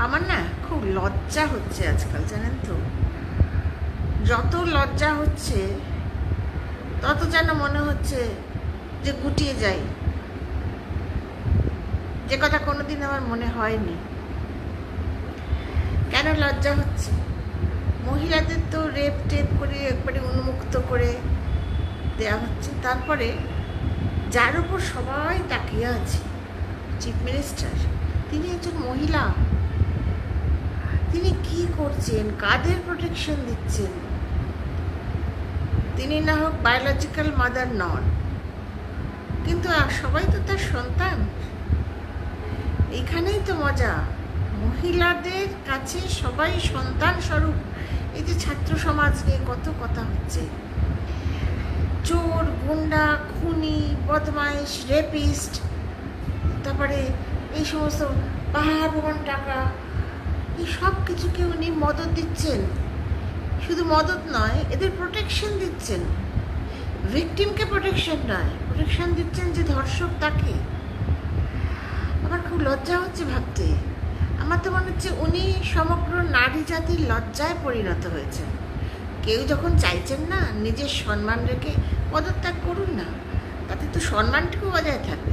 আমার না খুব লজ্জা হচ্ছে আজকাল, জানেন তো। যত লজ্জা হচ্ছে, তত যেন মনে হচ্ছে যে গুটিয়ে যাই। যে কথা কোনোদিন আমার মনে হয়নি। কেন লজ্জা হচ্ছে? মহিলাদের তো রেপ, টেপ করে একবারে উন্মুক্ত করে দেওয়া হচ্ছে। তারপরে যার উপর সবাই তাকিয়ে আছে, চিফ মিনিস্টার, তিনি একজন মহিলা। তিনি কি করছেন? কাদের প্রোটেকশন দিচ্ছেন? তিনি না হোক বায়োলজিক্যাল মাদার নন। কিন্তু সবাই তো তার সন্তান। এখানেই তো মজা। মহিলাদের কাছে সবাই সন্তান স্বরূপ। এই যে ছাত্র সমাজ নিয়ে কত কথা হচ্ছে। চোর, গুন্ডা, খুনি, বদমাইশ রেপিস্ট তারপরে এই সমস্ত পাহাড় টাকা এই সব কিছুকে উনি মদত দিচ্ছেন? শুধু মদত নয়, এদের প্রোটেকশন দিচ্ছেন। ভিকটিমকে প্রোটেকশন নয় প্রোটেকশন দিচ্ছেন যে ধর্ষক তাকে। আমার খুব লজ্জা হচ্ছে ভাবতে। আমার তো মনে হচ্ছে উনি সমগ্র নারী জাতির লজ্জায় পরিণত হয়েছেন। কেউ যখন চাইছেন না নিজের সম্মান রেখে পদত্যাগ করুন না, তাতে তো সম্মানটুকু বজায় থাকবে।